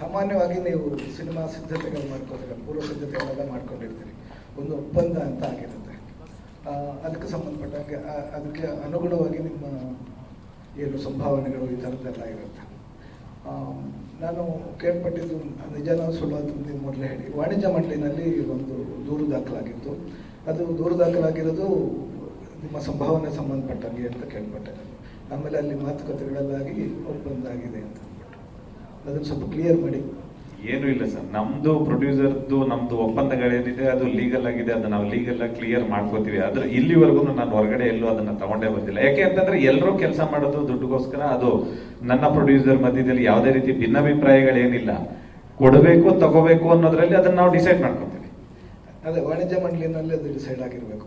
ಸಾಮಾನ್ಯವಾಗಿ ನೀವು ಸಿನಿಮಾ ಸಿದ್ಧತೆಗಳು ಮಾಡ್ಕೋತೀರ ಪೂರ್ವ ಸಿದ್ಧತೆಗಳೆಲ್ಲ ಮಾಡ್ಕೊಂಡಿರ್ತೀರಿ. ಒಂದು ಒಪ್ಪಂದ ಅಂತ ಆಗಿರುತ್ತೆ. ಅದಕ್ಕೆ ಸಂಬಂಧಪಟ್ಟಂಗೆ ಅದಕ್ಕೆ ಅನುಗುಣವಾಗಿ ನಿಮ್ಮ ಏನು ಸಂಭಾವನೆಗಳು ಈ ಥರದ್ದೆಲ್ಲ ಇರುತ್ತೆ. ನಾನು ಕೇಳ್ಪಟ್ಟಿದ್ದು ನಿಜನೋ ಸುಳ್ಳು ಅಂತ ನೀವು ಮೊದಲೇ ಹೇಳಿ. ವಾಣಿಜ್ಯ ಮಂಡಳಿನಲ್ಲಿ ಒಂದು ದೂರು ದಾಖಲಾಗಿತ್ತು. ಅದು ದೂರು ದಾಖಲಾಗಿರೋದು ನಿಮ್ಮ ಸಂಭಾವನೆ ಸಂಬಂಧಪಟ್ಟಂಗೆ ಅಂತ ಕೇಳ್ಪಟ್ಟೆ ಆಮೇಲೆ ಅಲ್ಲಿ ಮಾತುಕತೆಗಳಲ್ಲಾಗಿ ಒಪ್ಪಂದ ಆಗಿದೆ ಅಂತ. ಅದನ್ನು ಸ್ವಲ್ಪ ಕ್ಲಿಯರ್ ಮಾಡಿ. ಏನು ಇಲ್ಲ ಸರ್. ನಮ್ದು ಪ್ರೊಡ್ಯೂಸರ್ದು ನಮ್ದು ಒಪ್ಪಂದಗಳೇನಿದೆ ಅದು ಲೀಗಲ್ ಆಗಿದೆ ಅದನ್ನ ನಾವು ಲೀಗಲ್ ಆಗಿ ಕ್ಲಿಯರ್ ಮಾಡ್ಕೋತೀವಿ. ಆದ್ರೆ ಇಲ್ಲಿವರೆಗೂ ನಾನು ಹೊರಗಡೆ ಎಲ್ಲೂ ಅದನ್ನ ತಗೊಂಡೇ ಬಂದಿಲ್ಲ. ಯಾಕೆ ಅಂತಂದ್ರೆ ಎಲ್ಲರೂ ಕೆಲಸ ಮಾಡೋದು ದುಡ್ಡುಗೋಸ್ಕರ ಅದು ನನ್ನ ಪ್ರೊಡ್ಯೂಸರ್ ಮಧ್ಯದಲ್ಲಿ ಯಾವುದೇ ರೀತಿ ಭಿನ್ನಾಭಿಪ್ರಾಯಗಳೇನಿಲ್ಲ. ಕೊಡಬೇಕು ತಗೋಬೇಕು ಅನ್ನೋದ್ರಲ್ಲಿ ಅದನ್ನ ನಾವು ಡಿಸೈಡ್ ಮಾಡ್ಕೊತೀವಿ. ಅದೇ ವಾಣಿಜ್ಯ ಮಂಡಳಿನಲ್ಲಿ ಅದು ಡಿಸೈಡ್ ಆಗಿರಬೇಕು.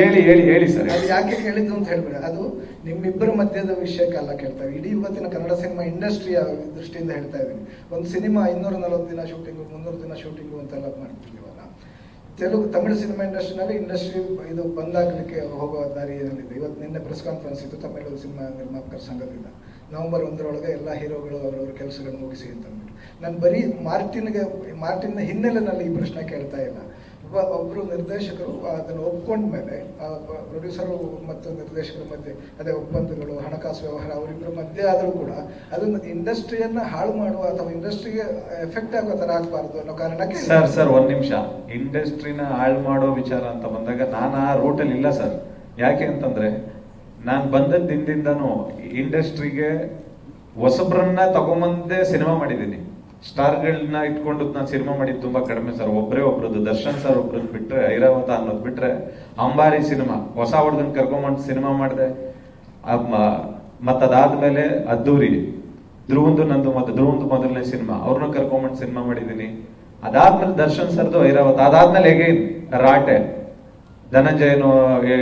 ಹೇಳಿ, ಹೇಳಿ, ಹೇಳಿ, ಸರ್. ಅದು ಯಾಕೆ ಕೇಳಿದ್ದು ಅಂತ ಹೇಳ್ಬೇಡ. ಅದು ನಿಮ್ಮಿಬ್ಬರ ಮಧ್ಯದ ವಿಷಯಕ್ಕೆಲ್ಲ ಕೇಳ್ತಾ. ಇಡೀ ಇವತ್ತಿನ ಕನ್ನಡ ಸಿನಿಮಾ ಇಂಡಸ್ಟ್ರಿಯ ದೃಷ್ಟಿಯಿಂದ ಹೇಳ್ತಾ ಇದ್ದೀನಿ. ಒಂದು ಸಿನಿಮಾ ಇನ್ನೂರ ನಲವತ್ತು ದಿನ ಶೂಟಿಂಗು ಮುನ್ನೂರು ದಿನ ಶೂಟಿಂಗು ಅಂತೆಲ್ಲ ಇವಾಗ. ತೆಲುಗು ತಮಿಳು ಸಿನಿಮಾ ಇಂಡಸ್ಟ್ರಿನಲ್ಲಿ ಇಂಡಸ್ಟ್ರಿ ಇದು ಬಂದಾಗಲಿಕ್ಕೆ ಹೋಗೋ ದಾರಿ ಏನಿದೆ? ಇವತ್ತು ನಿನ್ನೆ ಪ್ರೆಸ್ ಕಾನ್ಫರೆನ್ಸ್ ಇತ್ತು ತಮಿಳು ಸಿನಿಮಾ ನಿರ್ಮಾಪಕರ ಸಂಘದಿಂದ. ನವೆಂಬರ್ ಒಂದರೊಳಗೆ ಎಲ್ಲ ಹೀರೋಗಳು ಅವರವರ ಕೆಲಸಗಳನ್ನು ಮುಗಿಸಿ ಅಂತ ಅಂದ್ಬಿಟ್ಟು. ನಾನು ಬರೀ ಮಾರ್ಟಿನ್ಗೆ ಮಾರ್ಟಿನ್ ನಾನು ಈ ಪ್ರಶ್ನೆ ಕೇಳ್ತಾ ಇಲ್ಲ. ಒಬ್ಬ ಒಬ್ಬರು ನಿರ್ದೇಶಕರು ಅದನ್ನು ಒಪ್ಕೊಂಡ್ಮೇಲೆ ಪ್ರೊಡ್ಯೂಸರು ಮತ್ತು ನಿರ್ದೇಶಕರ ಮಧ್ಯೆ, ಅದೇ ಒಪ್ಪಂದಗಳು, ಹಣಕಾಸು ವ್ಯವಹಾರ, ಅವರಿಬ್ಬರ ಮಧ್ಯೆ ಆದರೂ ಕೂಡ ಅದನ್ನು ಇಂಡಸ್ಟ್ರಿಯನ್ನು ಹಾಳು ಮಾಡುವ ಅಥವಾ ಇಂಡಸ್ಟ್ರಿಗೆ ಎಫೆಕ್ಟ್ ಆಗೋ ಥರ ಆಗಬಾರ್ದು ಅನ್ನೋ ಕಾರಣಕ್ಕೆ ಸರ್ ಸರ್, ಒಂದು ನಿಮಿಷ. ಇಂಡಸ್ಟ್ರಿನ ಹಾಳು ಮಾಡೋ ವಿಚಾರ ಅಂತ ಬಂದಾಗ ನಾನು ಆ ರೂಟಲ್ಲಿ ಇಲ್ಲ, ಸರ್. ಯಾಕೆ ಅಂತಂದ್ರೆ ನಾನು ಬಂದ ದಿನದಿಂದನೂ ಇಂಡಸ್ಟ್ರಿಗೆ ಹೊಸಬ್ರನ್ನ ತಗೊಂಬಂದೇ ಸಿನಿಮಾ ಮಾಡಿದ್ದೀನಿ. ಸ್ಟಾರ್ಗಳನ್ನ ಇಟ್ಕೊಂಡು ನಾನು ಸಿನಿಮಾ ಮಾಡಿದ್ದು ತುಂಬಾ ಕಡಿಮೆ ಸರ್ ಒಬ್ಬರೇ ಒಬ್ರದ್ದು. ದರ್ಶನ್ ಸರ್ ಒಬ್ರದ್ದು ಬಿಟ್ರೆ, ಐರಾವತ ಅನ್ನೋದು ಬಿಟ್ರೆ, ಅಂಬಾರಿ ಸಿನಿಮಾ ಹೊಸ ಹುಡುಗನ್ ಕರ್ಕೊಂಬಂದು ಸಿನಿಮಾ ಮಾಡಿದೆ. ಮತ್ತದಾದ್ಮೇಲೆ ಅದ್ದೂರಿ, ಧ್ರುವಂದು ನಂದು ಮತ್ತೆ ಧ್ರುವಂದು ಮೊದಲನೇ ಸಿನಿಮಾ ಅವ್ರನ್ನ ಕರ್ಕೊಂಬಂದು ಸಿನಿಮಾ ಮಾಡಿದ್ದೀನಿ ಅದಾದ್ಮೇಲೆ ದರ್ಶನ್ ಸರ್ದು ಐರಾವತ. ಅದಾದ್ಮೇಲೆ ಹೇಗೆ ರಾಟೆ. ಧನಂಜಯನು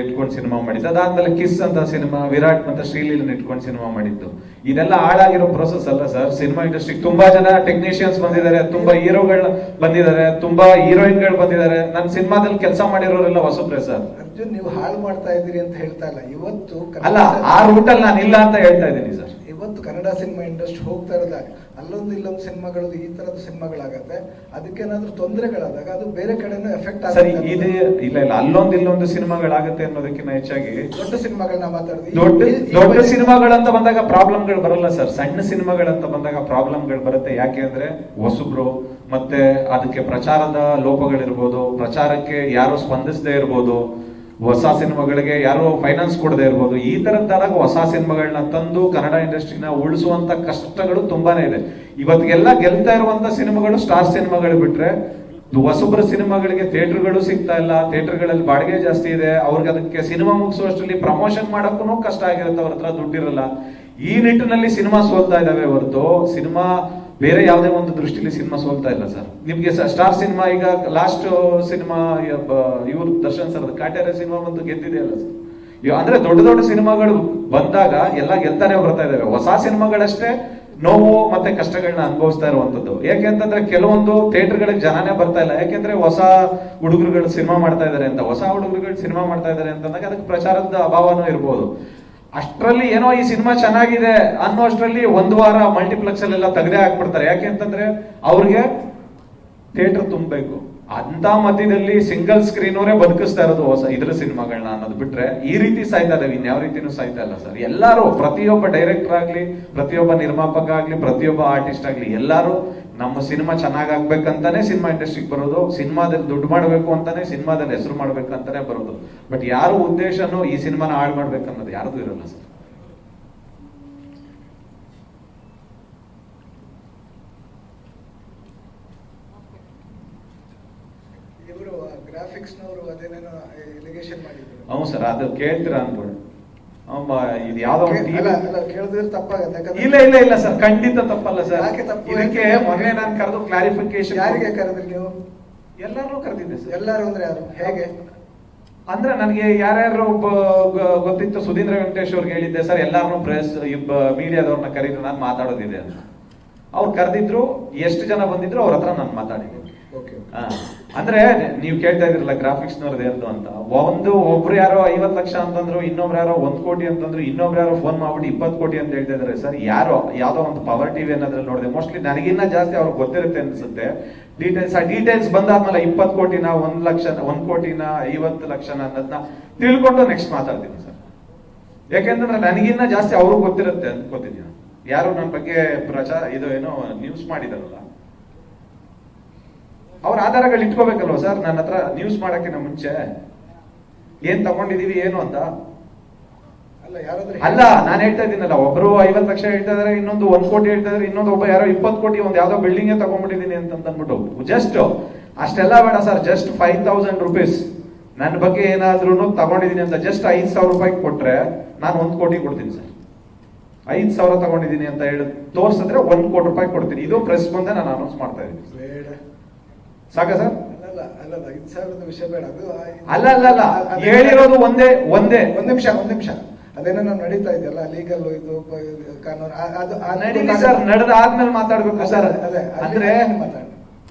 ಇಟ್ಕೊಂಡು ಸಿನಿಮಾ ಮಾಡಿದ್ದು. ಅದಾದ್ಮೇಲೆ ಕಿಸ್ ಅಂತ ಸಿನಿಮಾ ವಿರಾಟ್ ಮತ್ತೆ ಶ್ರೀಲೀಲನ್ ಇಟ್ಕೊಂಡು ಸಿನಿಮಾ ಮಾಡಿದ್ದು. ಇದೆಲ್ಲ ಹಾಳಾಗಿರೋ ಪ್ರೊಸೆಸ್ ಅಲ್ಲ ಸರ್ ಸಿನಿಮಾ ಇಂಡಸ್ಟ್ರಿ ತುಂಬಾ ಜನ ಟೆಕ್ನಿಷಿಯನ್ಸ್ ಬಂದಿದ್ದಾರೆ ತುಂಬಾ ಹೀರೋಗಳು ಬಂದಿದ್ದಾರೆ ತುಂಬಾ ಹೀರೋಯಿನ್ಗಳು ಬಂದಿದ್ದಾರೆ. ನನ್ನ ಸಿನಿಮಾದಲ್ಲಿ ಕೆಲಸ ಮಾಡಿರೋರೆಲ್ಲ ಹೊಸಬ್ರೆ ಸರ್ ಅರ್ಜುನ್ ನೀವು ಹಾಳು ಮಾಡ್ತಾ ಇದ್ದೀರಿ ಅಂತ ಹೇಳ್ತಾ ಇಲ್ಲ. ಇವತ್ತು ಅಲ್ಲ ಆ ರೂಟಲ್ಲಿ ನಾನು ಇಲ್ಲ ಅಂತ ಹೇಳ್ತಾ ಇದ್ದೀನಿ ಸರ್ ಇವತ್ತು ಕನ್ನಡ ಸಿನಿಮಾ ಇಂಡಸ್ಟ್ರಿ ಹೋಗ್ತಾ ಇರೋದಾಗ ಅಲ್ಲೊಂದು ಇಲ್ಲೊಂದು ಸಿನಿಮಾಗಳು ಈ ತರದ ಸಿನಿಮಾಗಳಾಗತ್ತೆ. ಅದಕ್ಕೇನಾದ್ರೂ ತೊಂದರೆಗಳಾದಾಗ ಅದು ಬೇರೆ ಕಡೆನೂ ಎಫೆಕ್ಟ್ ಸರಿ ಇದೆ ಇಲ್ಲ ಇಲ್ಲ. ಅಲ್ಲೊಂದು ಇಲ್ಲೊಂದು ಸಿನಿಮಾಗಳಾಗತ್ತೆ ಅನ್ನೋದಕ್ಕಿಂತ ಹೆಚ್ಚಾಗಿ ದೊಡ್ಡ ಸಿನಿಮಾಗಳನ್ನ ಮಾತಾಡಿದ್ವಿ ದೊಡ್ಡ ದೊಡ್ಡ ಸಿನಿಮಾಗಳಂತ ಬಂದಾಗ ಪ್ರಾಬ್ಲಮ್ಗಳು ಬರಲ್ಲ ಸರ್. ಸಣ್ಣ ಸಿನಿಮಾಗಳಂತ ಬಂದಾಗ ಪ್ರಾಬ್ಲಮ್ಗಳು ಬರುತ್ತೆ. ಯಾಕೆ ಅಂದ್ರೆ ಹೊಸಬ್ರು ಮತ್ತೆ ಅದಕ್ಕೆ ಪ್ರಚಾರದ ಲೋಪಗಳಿರ್ಬೋದು ಪ್ರಚಾರಕ್ಕೆ ಯಾರು ಸ್ಪಂದಿಸದೇ ಇರ್ಬೋದು. ಹೊಸ ಸಿನಿಮಾಗಳಿಗೆ ಯಾರು ಫೈನಾನ್ಸ್ ಕೊಡದೇ ಇರ್ಬೋದು, ಈ ತರದ್ದಾದಾಗ ಹೊಸ ಸಿನಿಮಾಗಳನ್ನ ತಂದು ಕನ್ನಡ ಇಂಡಸ್ಟ್ರಿನ ಉಳಿಸುವಂತ ಕಷ್ಟಗಳು ತುಂಬಾನೇ ಇದೆ. ಇವತ್ತಿಗೆಲ್ಲ ಗೆಲ್ತಾ ಇರುವಂತ ಸಿನಿಮಾಗಳು ಸ್ಟಾರ್ ಸಿನಿಮಾಗಳು ಬಿಟ್ರೆ ಹೊಸಬ್ರ ಸಿನಿಮಾಗಳಿಗೆ ಥಿಯೇಟರ್ಗಳು ಸಿಗ್ತಾ ಇಲ್ಲ, ಥಿಯೇಟರ್ಗಳಲ್ಲಿ ಬಾಡಿಗೆ ಜಾಸ್ತಿ ಇದೆ, ಅವ್ರಿಗೆ ಅದಕ್ಕೆ ಸಿನಿಮಾ ಮುಗಿಸುವಷ್ಟರಲ್ಲಿ ಪ್ರಮೋಷನ್ ಮಾಡೋಕ್ಕೂ ಕಷ್ಟ ಆಗಿರುತ್ತೆ, ಅವ್ರ ಹತ್ರ ದುಡ್ಡಿರಲ್ಲ. ಈ ನಿಟ್ಟಿನಲ್ಲಿ ಸಿನಿಮಾ ಸೋಲ್ತಾ ಇದಾವೆ ಹೊರತು, ಸಿನಿಮಾ ಬೇರೆ ಯಾವುದೇ ಒಂದು ದೃಷ್ಟಿಲಿ ಸಿನಿಮಾ ಸೋಲ್ತಾ ಇಲ್ಲ ಸರ್. ನಿಮ್ಗೆ ಸ್ಟಾರ್ ಸಿನಿಮಾ ಈಗ ಲಾಸ್ಟ್ ಸಿನಿಮಾ ಇವ್ರು ದರ್ಶನ್ ಸರ್ ಕಾಟ್ಯಾರ ಸಿನಿಮಾ ಒಂದು ಗೆದ್ದಿದೆ ಅಲ್ಲ ಸರ್. ಅಂದ್ರೆ ದೊಡ್ಡ ದೊಡ್ಡ ಸಿನಿಮಾಗಳು ಬಂದಾಗ ಎಲ್ಲ ಗೆಲ್ತಾನೆ ಬರ್ತಾ ಇದಾವೆ. ಹೊಸ ಸಿನಿಮಾಗಳಷ್ಟೇ ನೋವು ಮತ್ತೆ ಕಷ್ಟಗಳನ್ನ ಅನುಭವಿಸ್ತಾ ಇರುವಂತದ್ದು. ಯಾಕೆ ಅಂತಂದ್ರೆ ಕೆಲವೊಂದು ಥಿಯೇಟರ್ಗಳಿಗೆ ಜನನೇ ಬರ್ತಾ ಇಲ್ಲ. ಯಾಕೆಂದ್ರೆ ಹೊಸ ಹುಡುಗರುಗಳು ಸಿನಿಮಾ ಮಾಡ್ತಾ ಇದಾರೆ ಅಂತ. ಹೊಸ ಹುಡುಗರುಗಳು ಸಿನಿಮಾ ಮಾಡ್ತಾ ಇದಾರೆ ಅಂತಂದಾಗ ಅದಕ್ಕೆ ಪ್ರಚಾರದ ಅಭಾವನೂ ಇರ್ಬೋದು. ಅಷ್ಟರಲ್ಲಿ ಏನೋ ಈ ಸಿನಿಮಾ ಚೆನ್ನಾಗಿದೆ ಅನ್ನೋ ಅಷ್ಟರಲ್ಲಿ ಒಂದು ವಾರ ಮಲ್ಟಿಪ್ಲೆಕ್ಸ್ ಅಲ್ಲೆಲ್ಲ ತೆಗೆದೇ ಹಾಕ್ಬಿಡ್ತಾರೆ. ಯಾಕೆ ಅಂತಂದ್ರೆ ಅವ್ರಿಗೆ ಥಿಯೇಟರ್ ತುಂಬಬೇಕು. ಅಂತ ಮಧ್ಯದಲ್ಲಿ ಸಿಂಗಲ್ ಸ್ಕ್ರೀನ್ ಅವರೇ ಬದುಕಿಸ್ತಾ ಇರೋದು ಹೊಸ ಇದ್ರ ಸಿನಿಮಾಗಳನ್ನ ಅನ್ನೋದು ಬಿಟ್ರೆ ಈ ರೀತಿ ಸಾಯ್ತಾ ಇದಾವೆ, ಇನ್ಯಾವ ರೀತಿನೂ ಸಾಯ್ತಾ ಇಲ್ಲ ಸರ್. ಎಲ್ಲರೂ ಪ್ರತಿಯೊಬ್ಬ ಡೈರೆಕ್ಟರ್ ಆಗ್ಲಿ, ಪ್ರತಿಯೊಬ್ಬ ನಿರ್ಮಾಪಕ ಆಗ್ಲಿ, ಪ್ರತಿಯೊಬ್ಬ ಆರ್ಟಿಸ್ಟ್ ಆಗ್ಲಿ ಎಲ್ಲರೂ ನಮ್ಮ ಸಿನಿಮಾ ಚೆನ್ನಾಗಾಗ್ಬೇಕಂತಾನೆ ಸಿನಿಮಾ ಇಂಡಸ್ಟ್ರಿಗೆ ಬರೋದು ಸಿನಿಮಾದಲ್ಲಿ ದುಡ್ಡು ಮಾಡಬೇಕು ಅಂತಾನೆ ಸಿನಿಮಾದಲ್ಲಿ ಹೆಸರು ಮಾಡ್ಬೇಕಂತಾನೆ ಬರೋದು. ಬಟ್ ಯಾರು ಉದ್ದೇಶನೂ ಈ ಸಿನಿಮಾನ ಹಾಳು ಮಾಡ್ಬೇಕನ್ನೋದು ಯಾರ್ದು ಇರಲ್ಲ ಸರ್. ಹ್ಞೂ ಸರ್ ಅದು ಕೇಳ್ತೀರಾ ಅನ್ಕೊಳ್ಳಿ ಅಮ್ಮ ಇದು ಯಾವ್ದೋ ಇಲ್ಲ ಇಲ್ಲ ಇಲ್ಲ ಸರ್ ಖಂಡಿತ ತಪ್ಪಲ್ಲ ಸರ್. ಯಾಕೆ ತಪ್ಪು? ಇದಕ್ಕೆ ಮೊನ್ನೆ ನಾನು ಕರೆದು ಕ್ಲಾರಿಫಿಕೇಶನ್ ಯಾರಿಗೆ ಕರೆದ್ರಿ ನೀವು? ಎಲ್ಲರೂ ಕರೆದಿದ್ದೆ ಸರ್. ಎಲ್ಲರೂ ಅಂದ್ರೆ ಯಾರು? ಹೇಗೆ? ಅಂದ್ರೆ ನನಗೆ ಯಾರ್ಯಾರು ಒಬ್ಬ ಗೊತ್ತಿತ್ತು ಸುಧೀಂದ್ರ ವೆಂಕಟೇಶ್ ಅವ್ರಿಗೆ ಹೇಳಿದ್ದೆ ಸರ್ ಎಲ್ಲಾರನು ಪ್ರೆಸ್ ಇಬ್ಬ ಮೀಡಿಯಾದವ್ರನ್ನ ಕರೀದ್ರು ನಾನು ಮಾತಾಡೋದಿದೆ ಅಂತ. ಅವ್ರು ಕರೆದಿದ್ರು ಎಷ್ಟು ಜನ ಬಂದಿದ್ರು ಅವ್ರ ಹತ್ರ ನಾನು ಮಾತಾಡಿದ್ದೆ. ಅಂದ್ರೆ ನೀವು ಕೇಳ್ತಾ ಇದ್ರಲ್ಲ ಗ್ರಾಫಿಕ್ಸ್ ನವ್ರದ್ದು ಎಂದು ಅಂತ. ಒಂದು ಒಬ್ರು ಯಾರೋ ಐವತ್ ಲಕ್ಷ ಅಂತಂದ್ರು, ಇನ್ನೊಬ್ರು ಯಾರೋ ಒಂದ್ ಕೋಟಿ ಅಂತಂದ್ರು, ಇನ್ನೊಬ್ರು ಯಾರೋ ಫೋನ್ ಮಾಡ್ಬಿಟ್ಟು ಇಪ್ಪತ್ ಕೋಟಿ ಅಂತ ಹೇಳ್ತಾ ಇದಾರೆ. ಸರ್, ಯಾರೋ, ಯಾವ್ದೋ ಒಂದು ಪವರ್ ಟಿವಿ ಅನ್ನೋದ್ರಲ್ಲಿ ನೋಡಿದೆ. ಮೋಸ್ಟ್ಲಿ ನನಗಿನ್ನ ಜಾಸ್ತಿ ಅವ್ರಿಗೆ ಗೊತ್ತಿರುತ್ತೆ ಅನ್ಸುತ್ತೆ. ಡೀಟೇಲ್ಸ್ ಆ ಡೀಟೇಲ್ಸ್ ಬಂದಾದ್ಮೇಲೆ ಇಪ್ಪತ್ ಕೋಟಿನ, ಒಂದ್ ಲಕ್ಷ, ಒಂದ್ ಕೋಟಿನ, ಐವತ್ತು ಲಕ್ಷನ ಅನ್ನೋದನ್ನ ತಿಳ್ಕೊಂಡು ನೆಕ್ಸ್ಟ್ ಮಾತಾಡ್ತೀನಿ ಸರ್. ಯಾಕೆಂತಂದ್ರೆ ನನಗಿನ್ನ ಜಾಸ್ತಿ ಅವ್ರಿಗೆ ಗೊತ್ತಿರುತ್ತೆ ಅನ್ಕೋತೀನಿ. ಯಾರು ನನ್ನ ಬಗ್ಗೆ ಪ್ರಚಾರ ಇದು ಏನೋ ನ್ಯೂಸ್ ಮಾಡಿದಾರಲ್ಲ. ಅವ್ರ ಆಧಾರಗಳು ಇಟ್ಕೋಬೇಕಲ್ವ ಸರ್? ನನ್ನ ಹತ್ರ ನ್ಯೂಸ್ ಮಾಡಕ್ಕಿಂತ ಮುಂಚೆ. ಏನ್ ತಗೊಂಡಿದೀವಿ ಏನು ಅಂತ? ಅಲ್ಲ ನಾನು ಅಲ್ಲ ನಾನ್ ಹೇಳ್ತಾ ಇದ್ದೀನಲ್ಲ ಒಬ್ರು ಐವತ್ತು ಲಕ್ಷ ಹೇಳ್ತಾ ಇದಾರೆ ಇನ್ನೊಂದು ಒಂದ್ ಕೋಟಿ ಹೇಳ್ತಾ ಇದಾರೆ ಇನ್ನೊಂದು ಒಬ್ಬ ಯಾರೋ ಇಪ್ಪತ್ತು ಕೋಟಿ ಒಂದ್ ಯಾವ್ದೋ ಬಿಲ್ಡಿಂಗ್ ತಗೊಂಡ್ಬಿಟ್ಟಿದೀನಿ ಅಂತ ಅಂದ್ಬಿಟ್ಟು ಜಸ್ಟ್ ಅಷ್ಟೆಲ್ಲ ಬೇಡ sir just five thousand rupees ನನ್ನ ಬಗ್ಗೆ ಏನಾದ್ರೂ ತಗೊಂಡಿದೀನಿ ಅಂತ ಜಸ್ಟ್ ಐದ್ ಸಾವಿರ ರೂಪಾಯಿ ಕೊಟ್ರೆ ನಾನು ಒಂದ್ ಕೋಟಿ ಕೊಡ್ತೀನಿ ಸರ್. ಐದ್ ಸಾವಿರ ತಗೊಂಡಿದೀನಿ ಅಂತ ಹೇಳಿ ತೋರ್ಸಿದ್ರೆ ಒಂದ್ ಕೋಟಿ ರೂಪಾಯಿ ಕೊಡ್ತೀನಿ. ಇದು ಪ್ರೆಸ್ ಮುಂದೆ ನಾನು ಅನೌನ್ಸ್ ಮಾಡ್ತಾ ಇದ್ದೀನಿ. ಸಾಕ ಸರ್? ಅಲ್ಲ ಅಲ್ಲ ಅಲ್ಲ ಹೇಳಿರೋದು ಒಂದೇ ಒಂದೇ. ಒಂದ್ ನಿಮಿಷ ಒಂದ್ ನಿಮಿಷ. ಅದೇನೋ ನಾವು ನಡೀತಾ ಇದೆಯಲ್ಲ ಲೀಗಲ್ ಇದು ಕಾನೂನು ಅದು ಆ- ನಡೀಲಿ ಸರ್ ನಡೆದಾದ್ಮೇಲೆ ಮಾತಾಡ್ಬೇಕು ಸರ್. ಅದೇ, ಅಂದ್ರೆ.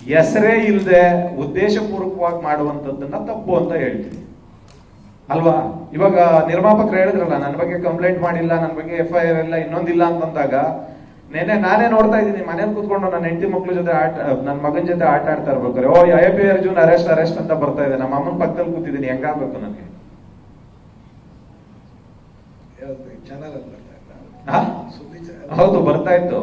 ಹೆಸರೇ ಇಲ್ಲದೆ ಉದ್ದೇಶಪೂರ್ವಕವಾಗಿ ಮಾಡುವಂತದ್ದನ್ನ ತಪ್ಪು ಅಂತ ಹೇಳ್ತೀನಿ. ಅಲ್ವಾ? ಇವಾಗ ನಿರ್ಮಾಪಕರು ಹೇಳಿದ್ರಲ್ಲ ನನ್ನ ಬಗ್ಗೆ ಕಂಪ್ಲೇಂಟ್ ಮಾಡಿಲ್ಲ ನನ್ನ ಬಗ್ಗೆ ಎಫ್ ಐ ಆರ್ ಇಲ್ಲ ಇನ್ನೊಂದಿಲ್ಲ ಅಂತಂದಾಗ ನೆನೆ ನಾನೇ ನೋಡ್ತಾ ಇದ್ದೀನಿ ಮನೇಲಿ ಕುತ್ಕೊಂಡು ನನ್ನ ಹೆಂಡತಿ ಮಕ್ಳ ಜೊತೆ ಆಟ ನನ್ನ ಮಗನ ಜೊತೆ ಆಟ ಆಡ್ತಾ ಇರ್ಬೇಕಾರೆ O I P Arjun arrest arrest ಅಂತ ಬರ್ತಾ ಇದೆ ನಮ್ಮ ಅಮ್ಮನ ಪಕ್ಕದಲ್ಲಿ ಕೂತಿದ್ದೀನಿ ಹೆಂಗಾಗ್ಬೇಕು ನನಗೆ? ಹೌದು ಬರ್ತಾ ಇತ್ತು.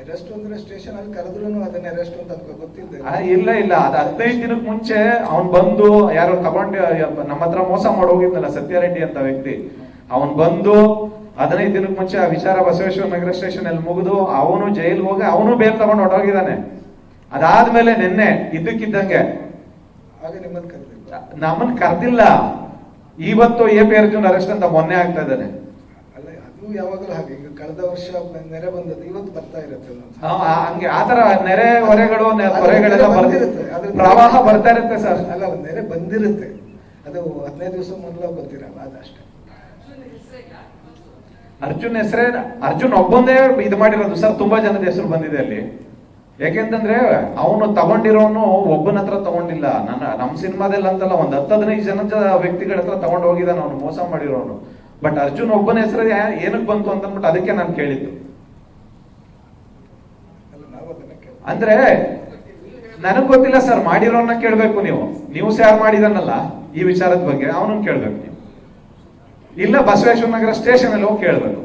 ಅರೆಸ್ಟ್ ಅಂದ್ರೆ ಸ್ಟೇಷನ್ ಅಲ್ಲಿ ಕರೆದ್ರು ಅದನ್ನ ಅರೆಸ್ಟ್ ಅಂತ ಗೊತ್ತಿಲ್ಲ ಇಲ್ಲ ಇಲ್ಲ ಅದ್ ಹದಿನೈದು ದಿನಕ್ಕೆ ಮುಂಚೆ ಅವ್ನ್ ಬಂದು ಯಾರೋ ತಗೊಂಡು ನಮ್ಮ ಹತ್ರ ಮೋಸ ಮಾಡೋಗಿದ್ನಲ್ಲ ಸತ್ಯಾರೆಡ್ಡಿ ಅಂತ ವ್ಯಕ್ತಿ ಅವನ್ ಬಂದು ಹದಿನೈದು ದಿನಕ್ಕೆ ಮುಂಚೆ ಆ ವಿಚಾರ ಬಸವೇಶ್ವರ ನಗರ ಸ್ಟೇಷನ್ ಅಲ್ಲಿ ಮುಗಿದು ಅವನು ಜೈಲ್ ಹೋಗಿ ಅವನು ಬೇಲ್ ತಗೊಂಡು ಹೊಟ್ಟೋಗಿದ್ದಾನೆ ಅದಾದ್ಮೇಲೆ ನಿನ್ನೆ ಇದ್ದಕ್ಕಿದ್ದಂಗೆ ಹಾಗೆ ನಿಮ್ಮನ್ನ ಕರೆದಿಲ್ಲ. ನಮ್ಮನ್ ಕರ್ದಿಲ್ಲ. ಇವತ್ತು ಎ ಪಿ ಅರ್ಜುನ್ ಅರೆಸ್ಟ್ ಅಂತ ಮೊನ್ನೆ ಆಗ್ತಾ ಇದ್ದಾನೆ. ಅಲ್ಲ ಅದು ಯಾವಾಗಲೂ ಹಾಗೆ. ಈಗ ಕಳೆದ ವರ್ಷ ನೆರೆ ಬಂದದ್ದು ಇವತ್ತು ಬರ್ತಾ ಇರುತ್ತೆ. ಹಂಗೆ ಆತರ ನೆರೆ ಹೊರೆಗಳು ಹೊರೆಗಳೆಲ್ಲ ಬರ್ತಿರುತ್ತೆ. ಪ್ರವಾಹ ಬರ್ತಾ ಇರುತ್ತೆ ಸರ್. ಅಲ್ಲ ಅಲ್ಲ, ನೆರೆ ಬಂದಿರುತ್ತೆ. ಅದು ಹದಿನೈದು ದಿವಸ ಮೊದಲು ಗೊತ್ತಿರಲ್ಲ ಅದಷ್ಟೇ ಅರ್ಜುನ್ ಹೆಸರೇ, ಅರ್ಜುನ್ ಒಬ್ಬಂದೇ ಇದು ಮಾಡಿರೋದು ಸರ್, ತುಂಬಾ ಜನದ ಹೆಸರು ಬಂದಿದೆ ಅಲ್ಲಿ. ಯಾಕೆಂತಂದ್ರೆ ಅವನು ತಗೊಂಡಿರೋನು ಒಬ್ಬನ ಹತ್ರ ತಗೊಂಡಿಲ್ಲ. ನನ್ನ ನಮ್ಮ ಸಿನಿಮಾದಲ್ಲಿ ಅಂತಲ್ಲ, ಒಂದ್ ಹತ್ತು ಹದಿನೈದು ಜನದ ವ್ಯಕ್ತಿಗಳ ಹತ್ರ ತಗೊಂಡು ಹೋಗಿದ್ದಾನೆ ಅವನು, ಮೋಸ ಮಾಡಿರೋನು. ಬಟ್ ಅರ್ಜುನ್ ಒಬ್ಬನ ಹೆಸರು ಏನಕ್ಕೆ ಬಂತು ಅಂತ ಅದಕ್ಕೆ ನಾನು ಕೇಳಿದ್ದು. ಅಂದ್ರೆ ನನಗ್ ಗೊತ್ತಿಲ್ಲ ಸರ್, ಮಾಡಿರೋನ್ನ ಕೇಳ್ಬೇಕು ನೀವು. ನೀವು ಯಾರು ಮಾಡಿದಾನಲ್ಲ, ಈ ವಿಚಾರದ ಬಗ್ಗೆ, ಅವನನ್ನು ಕೇಳ್ಬೇಕು ಇಲ್ಲ ಬಸವೇಶ್ವರ ನಗರ ಸ್ಟೇಷನ್ ಅಲ್ಲಿ ಹೋಗಿ ಕೇಳಬೇಕು.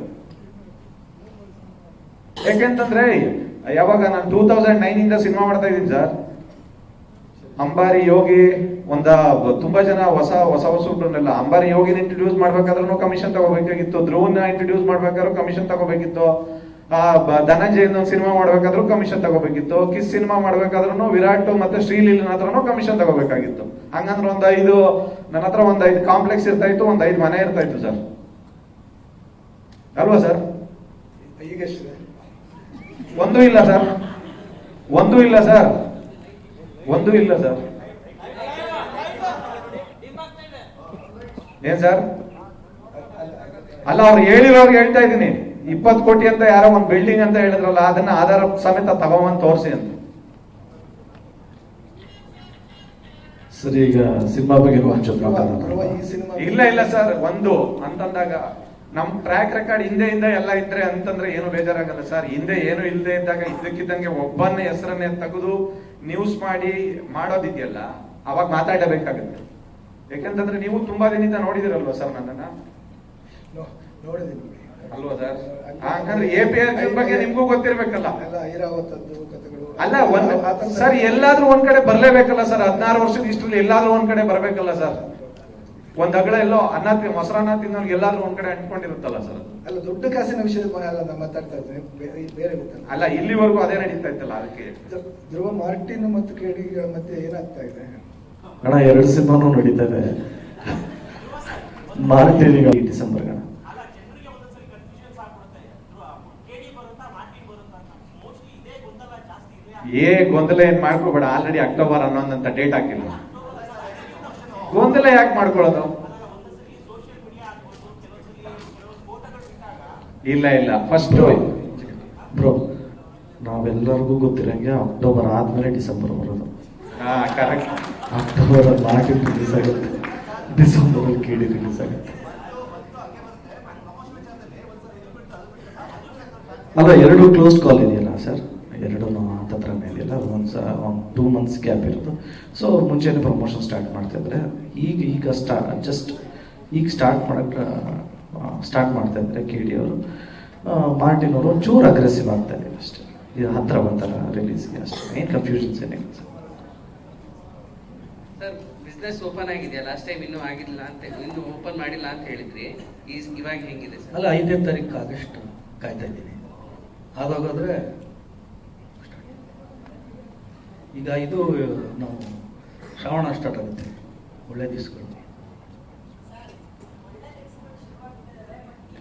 ಯಾಕೆಂತಂದ್ರೆ, ಯಾವಾಗ ನಾನು ಟೂ ತೌಸಂಡ್ ನೈನ್ ಇಂದ ಸಿನಿಮಾ ಮಾಡ್ತಾ ಇದ್ದೀನಿ ಸರ್. ಅಂಬಾರಿ ಯೋಗಿ ಒಂದ ತುಂಬಾ ಜನ ಹೊಸ ಹೊಸ ಹೊಸಬ್ರನ್ನೆಲ್ಲ ಅಂಬಾರಿ ಯೋಗಿನ ಇಂಟ್ರೊಡ್ಯೂಸ್ ಮಾಡ್ಬೇಕಾದ್ರೂ ಕಮಿಷನ್ ತಗೋಬೇಕಾಗಿತ್ತು, ಧ್ರುವನ್ನ ಇಂಟ್ರೊಡ್ಯೂಸ್ ಮಾಡ್ಬೇಕಾದ್ರೂ ಕಮಿಷನ್ ತಗೋಬೇಕಿತ್ತು. ಆ ಧನಂಜಯನ ಸಿನಿಮಾ ಮಾಡ್ಬೇಕಾದ್ರೂ ಕಮಿಷನ್ ತಗೋಬೇಕಿತ್ತು. ಕಿಸ್ ಸಿನಿಮಾ ಮಾಡ್ಬೇಕಾದ್ರೂ ವಿರಾಟ್ ಮತ್ತೆ ಶ್ರೀಲೀಲನ ಹತ್ರನೂ ಕಮಿಷನ್ ತಗೋಬೇಕಾಗಿತ್ತು. ಹಂಗಂದ್ರೆ ಒಂದ್ ಐದು, ನನ್ನ ಹತ್ರ ಒಂದ್ ಐದು ಕಾಂಪ್ಲೆಕ್ಸ್ ಇರ್ತಾ ಇತ್ತು, ಒಂದ್ ಐದು ಮನೆ ಇರ್ತಾ ಇತ್ತು ಸರ್. ಅಲ್ವಾ ಸರ್? ಈಗ ಒಂದು ಇಲ್ಲ ಸರ್. ಒಂದು ಇಲ್ಲ ಸರ್. ಒಂದು ಇಲ್ಲ ಸರ್. ಏನ್ ಸರ್? ಅಲ್ಲ, ಅವ್ರು ಹೇಳಿರೋರ್ಗೆ ಹೇಳ್ತಾ ಇದ್ದೀನಿ. ಇಪ್ಪತ್ತು ಕೋಟಿ ಅಂತ ಯಾರೋ ಒಂದು ಬಿಲ್ಡಿಂಗ್ ಅಂತ ಹೇಳಿದ್ರಲ್ಲ ಅದನ್ನ ಆಧಾರ ಸಮೇತ ತಗೊಂಬಂದು ತೋರಿಸಿ ಅಂತ. ಸರಿ ಈಗ ಸಿನಿಮಾ ಬಗ್ಗೆ ಇಲ್ಲ ಇಲ್ಲ ಸರ್ ಒಂದು ಅಂತಂದಾಗ ನಮ್ ಟ್ರ್ಯಾಕ್ ರೆಕಾರ್ಡ್ ಹಿಂದೆ ಹಿಂದೆ ಎಲ್ಲ ಇದ್ರೆ ಅಂತಂದ್ರೆ ಏನು ಬೇಜಾರಾಗಲ್ಲ ಸರ್. ಹಿಂದೆ ಏನು ಇಲ್ಲದೆ ಇದ್ದಾಗ ಇದ್ದಕ್ಕಿದ್ದಂಗೆ ಒಬ್ಬನ ಹೆಸರನ್ನೇ ತೆಗೆದು ನ್ಯೂಸ್ ಮಾಡಿ ಮಾಡೋದಿದೆಯಲ್ಲ ಅವಾಗ ಮಾತಾಡಬೇಕಾಗುತ್ತೆ. ಯಾಕಂತಂದ್ರೆ ನೀವು ತುಂಬಾ ದಿನದಿಂದ ನೋಡಿದಿರಲ್ವಾ ಸರ್ ನನ್ನನ್ನ? ನೋ- ನೋಡಿದ್ದೀನಿ ಅಲ್ವಾ ಸರ್? ಹಾಗಾದ್ರೆ ಎ ಪಿ ಎಲ್ ಬಗ್ಗೆ ನಿಮ್ಗೂ ಗೊತ್ತಿರ್ಬೇಕಲ್ಲ. ಎಲ್ಲ ಐರಾವತದ್ದು ಕಥೆಗಳು. ಅಲ್ಲ ಒಂದ್ ಸರ್ ಎಲ್ಲಾದ್ರೂ ಒಂದ್ ಕಡೆ ಬರ್ಲೇಬೇಕಲ್ಲ ಸರ್? ಹದಿನಾರು ವರ್ಷದ ಇಷ್ಟರಲ್ಲಿ ಎಲ್ಲಾದ್ರೂ ಒಂದ್ ಕಡೆ ಬರ್ಬೇಕಲ್ಲ ಸರ್? ಒಂದ್ ಅಗಳ ಎಲ್ಲೋ ಅನ್ನ ತಿ- ಮೊಸರನ್ನ ತಿನ್ನೋರ್ಗೆ ಎಲ್ಲಾದ್ರೂ ಒಂದ್ ಕಡೆ ಅಂಟ್ಕೊಂಡಿರುತ್ತಲ್ಲ ಸರ್? ಅಲ್ಲ ದೊಡ್ಡ ಕಾಸಿನ ವಿಷಯದ ಬಗ್ಗೆ ಅಲ್ಲ ನಾನು ಮಾತಾಡ್ತಾ ಇದ್ದೇನೆ ಬೇರೆ ಬೇರೆ ಗೊತ್ತಲ್ಲ. ಅಲ್ಲ ಇಲ್ಲಿವರೆಗೂ ಅದೇ ನಡೀತಾ ಇತ್ತಲ್ಲ ಅದಕ್ಕೆ? ಧ್ರುವ ಮಾರ್ಟಿನ್ ಮತ್ತು ಕೇಡಿಗಳ ಮಧ್ಯೆ ಏನಾಗ್ತಾ ಇದೆ? ಅಣ್ಣ ಎರಡು ಸಿನಿಮಾನು ನಡೀತಾ ಇದೆ. ಮಾರ್ಟಿನಿಗ ಈ ಡಿಸೆಂಬರ್ ಅಣ್ಣ ಅಲ್ಲ ಜನರಿಗೆ ಒಂದೊಂದ್ಸರಿ ಕನ್ಫ್ಯೂಷನ್ಸ್ ಆಗ್ಬಿಡುತ್ತೆ ಕೆಡಿ ಬರುತ್ತಾ ಮಾರ್ಟಿನ್ ಬರುತ್ತಾ ಅಂತ ಮೋಸ್ಟ್ಲಿ ಇದೇ ಗೊಂದಲ ಜಾಸ್ತಿ ಇದೆ ಏ ಗೊಂದಲ ಏನ್ ಮಾಡ್ಕೋಬೇಡ ಆಲ್ರೆಡಿ ಅಕ್ಟೋಬರ್ ಅನ್ನೋದಂತ ಅಂತ ಡೇಟ್ ಹಾಕಿಲ್ಲ ಗೊಂದಲ ಯಾಕೆ ಮಾಡ್ಕೊಳ್ಳೋದು? ಇಲ್ಲ ಇಲ್ಲ ಫಸ್ಟ್ ಬ್ರೋ ನಾವೆಲ್ಲರಿಗೂ ಗೊತ್ತಿರಂಗೆ ಅಕ್ಟೋಬರ್ ಆದ್ಮೇಲೆ ಡಿಸೆಂಬರ್ ಬರೋದು. ಕರೆಕ್ಟ್ ಅಕ್ಟೋಬರ್ ಅಲ್ಲಿ ರಿಲೀಸ್ ಆಗುತ್ತೆ. ಡಿಸೆಂಬರ್ ಅಲ್ಲಿ ಕೇಳಿ ರಿಲೀಸ್ ಆಗುತ್ತೆ. ಅಲ್ಲ ಎರಡು ಕ್ಲೋಸ್ ಕಾಲ್ ಇದೆಯಲ್ಲ? ಎರಡು ಹತ್ತತ್ರ ಮೇಲಿಲ್ಲ. ಒಂದು ಒಂದು ಟೂ ಮಂತ್ಸ್ ಗ್ಯಾಪ್ ಇರೋದು ಸೊ ಅವ್ರು ಮುಂಚೆನೇ ಪ್ರಮೋಷನ್ ಸ್ಟಾರ್ಟ್ ಮಾಡ್ತಾ ಇದ್ರೆ ಈಗ ಈಗ ಸ್ಟಾ ಜಸ್ಟ್ ಈಗ ಸ್ಟಾರ್ಟ್ ಮಾಡೋಕ್ಕೆ ಸ್ಟಾರ್ಟ್ ಮಾಡ್ತಾ ಇದ್ದಾರೆ ಕೆ ಡಿ ಅವರು ಮಾರ್ಟಿನ್ ಅವರು ಒಂಚೂರು ಅಗ್ರೆಸಿವ್ ಆಗ್ತಾ ಇದ್ದಾರೆ ಅಷ್ಟೇ. ಇದು ಹತ್ತಿರ ಬಂತಲ್ಲ ರಿಲೀಸ್ಗೆ ಅಷ್ಟೇ. ಏನು ಕನ್ಫ್ಯೂಷನ್ಸ್ ಏನಿಲ್ಲ ಸರ್. ಸರ್ ಬಿಸ್ನೆಸ್ ಓಪನ್ ಆಗಿದೆಯಾ? ಲಾಸ್ಟ್ ಟೈಮ್ ಇನ್ನೂ ಆಗಿಲ್ಲ ಅಂತ ಇನ್ನೂ ಓಪನ್ ಮಾಡಿಲ್ಲ ಅಂತ ಹೇಳಿದ್ರಿ. ಈಸ್ ಇವಾಗ ಹೆಂಗಿದೆ ಸರ್? ಅಲ್ಲ ಐದನೇ ತಾರೀಕು ಆಗಸ್ಟ್ ಕಾಯ್ತಾ ಇದ್ದೀನಿ. ಆದಾಗಾದ್ರೆ ಈಗ ಇದು ನಾವು ಶ್ರಾವಣ ಸ್ಟಾರ್ಟ್ ಆಗುತ್ತೆ. ಒಳ್ಳೆ ದಿವಸಗಳು.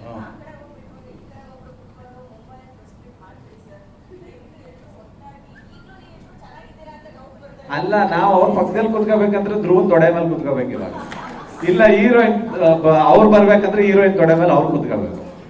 ಹಾಂ. ಅಲ್ಲ, ನಾವು ಅವ್ರ ಪಕ್ಕದಲ್ಲಿ ಕುತ್ಕೋಬೇಕಂದ್ರೆ ಧ್ರುವ ತೊಡೆ ಮೇಲೆ ಕುತ್ಕೋಬೇಕು ಇವಾಗ ಇಲ್ಲ, ಹೀರೋಯಿನ್ ಅವ್ರು ಬರ್ಬೇಕಂದ್ರೆ ಹೀರೋಯಿನ್ ತೊಡೆ ಮೇಲೆ ಅವ್ರು ಕುತ್ಕೋಬೇಕು.